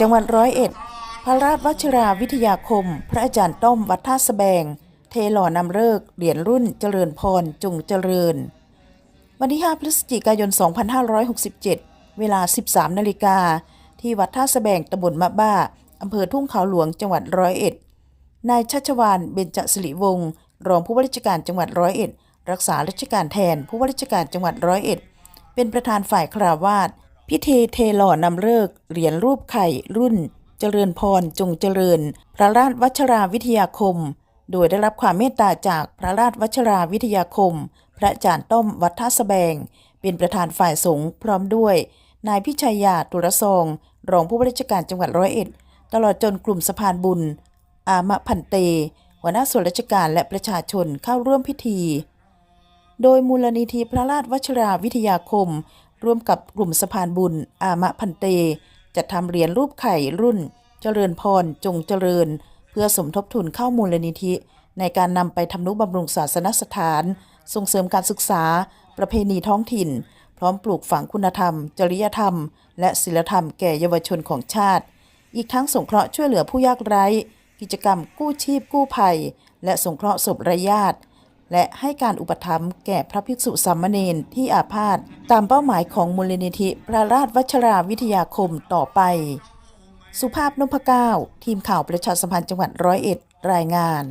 จังหวัดร้อยเอ็ด พระราชวัชราวิทยาคม พระอาจารย์ต้อมวัดท่าสแบง เทหล่อนำเลิกเหรียญรุ่นเจริญพรจงเจริญ วันที่ 5 พฤศจิกายน 2567 เวลา 13 นาฬิกา ที่วัดท่าสแบงตำบลมะบ้าอำเภอทุ่งเขาหลวงจังหวัดร้อยเอ็ด นายชัชวานเบญจสิริวงศ์รองผู้ว่าราชการจังหวัดร้อยเอ็ด รักษาราชการแทนผู้ว่าราชการจังหวัดร้อยเอ็ด เป็นประธานฝ่ายคราวาส พิธีเทหล่อนำเลิกเหรียญรูปไข่รุ่น เจริญพรจงเจริญ พระราชวัชราวิทยาคม โดยได้รับความเมตตาจากพระราชวัชราวิทยาคม พระอาจารย์ต้อมวัดท่าสแบง เป็นประธานฝ่ายสงฆ์พร้อมด้วย นายพิชัยยาตุรซอง รองผู้ว่าราชการจังหวัดร้อยเอ็ด ตลอดจนกลุ่มสะพานบุญ อามะพันเต หัวหน้าส่วนราชการและประชาชนเข้าร่วมพิธีโดยมูลนิธิพระราชวัชราวิทยาคม ร่วมกับกลุ่มสะพานบุญ อามะพันเต จัดทำเหรียญรูปไข่รุ่น เจริญพร จงเจริญ เพื่อสมทบทุนเข้ามูลนิธิ ในการนำไปทำนุบำรุงศาสนสถาน ส่งเสริมการศึกษา ประเพณีท้องถิ่น พร้อมปลูกฝังคุณธรรม จริยธรรม และศีลธรรมแก่เยาวชนของชาติ อีกทั้งสงเคราะห์ช่วยเหลือผู้ยากไร้ กิจกรรมกู้ชีพกู้ภัย และสงเคราะห์ศพไร้ญาติ และให้การอุปถัมภ์แก่พระภิกษุสามเณรที่อาพาธตามเป้าหมายของมูลนิธิพระราชวัชราวิทยาคมต่อไป สุภาพนพเก้า ทีมข่าวประชาสัมพันธ์จังหวัดร้อยเอ็ด รายงาน